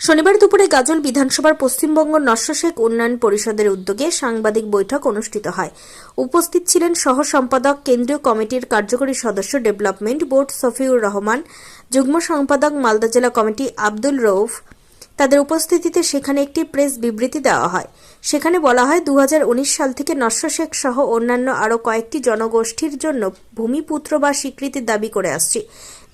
শনিবার দুপুরে গাজল বিধানসভার পশ্চিমবঙ্গ নস্যশেখ উন্নয়ন পরিষদের উদ্যোগে সাংবাদিক বৈঠক অনুষ্ঠিত হয়। উপস্থিত ছিলেন সহ সম্পাদক কেন্দ্রীয় কমিটির কার্যকরী সদস্য ডেভেলপমেন্ট বোর্ড সফিউর রহমান, যুগ্ম সম্পাদক মালদা জেলা কমিটি আব্দুল রৌফ তাদের উপস্থিতিতে সেখানে একটি প্রেস বিবৃতি দেওয়া হয়। সেখানে বলা হয় দু হাজার উনিশ সাল থেকে নস্য শেখ সহ অন্যান্য আরও কয়েকটি জনগোষ্ঠীর জন্য ভূমিপুত্র বা স্বীকৃতির দাবি করে আসছি।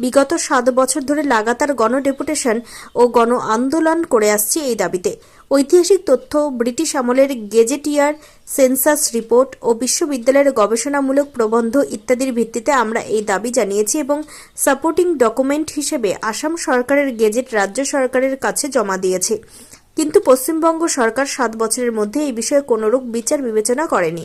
বিগত সাত বছর ধরে লাগাতার গণডেপুটেশন ও গণ আন্দোলন করে আসছি এই দাবিতে। ঐতিহাসিক তথ্য, ব্রিটিশ আমলের গেজেটিয়ার সেন্সাস রিপোর্ট ও বিশ্ববিদ্যালয়ের গবেষণামূলক প্রবন্ধ ইত্যাদির ভিত্তিতে আমরা এই দাবি জানিয়েছি এবং সাপোর্টিং ডকুমেন্ট হিসেবে আসাম সরকারের গেজেট রাজ্য সরকারের কাছে জমা দিয়েছে। কিন্তু পশ্চিমবঙ্গ সরকার সাত বছরের মধ্যে এই বিষয়ে কোনরূপ বিচার বিবেচনা করেনি।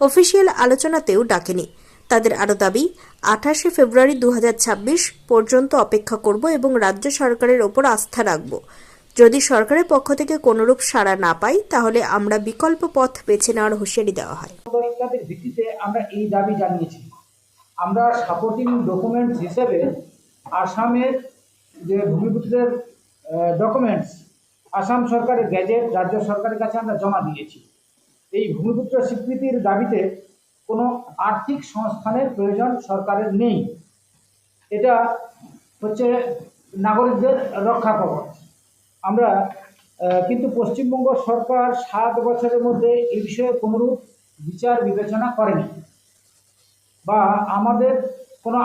অফিসিয়াল আলোচনাতেও ডাকেনি। তাদের আরও দাবি, আঠাশে ফেব্রুয়ারি দু হাজার ছাব্বিশ পর্যন্ত অপেক্ষা করব এবং রাজ্য সরকারের ওপর আস্থা রাখব। যদি সরকারের পক্ষ থেকে কোনরূপ সাড়া না পাই, তাহলে আমরা বিকল্প পথ বেছে নেওয়ার হুঁশিয়ারি দেওয়া হয়। ভিত্তিতে আমরা এই দাবি জানিয়েছি। আমরা সাপোর্টিং ডকুমেন্টস হিসেবে আসামের যে ভূমিপুত্রের ডকুমেন্টস আসাম সরকারের গ্যাজেট রাজ্য সরকারের কাছে আমরা জমা দিয়েছি। এই ভূমিপুত্র স্বীকৃতির দাবিতে কোনো আর্থিক সংস্থানের প্রয়োজন সরকারের নেই। এটা হচ্ছে নাগরিকদের রক্ষা কবচ। আমরা কিন্তু পশ্চিমবঙ্গ সরকার সাত বছরের মধ্যে এই বিষয়ে কোনরূপ বিচার বিবেচনা করেনি বা আমাদের কোনো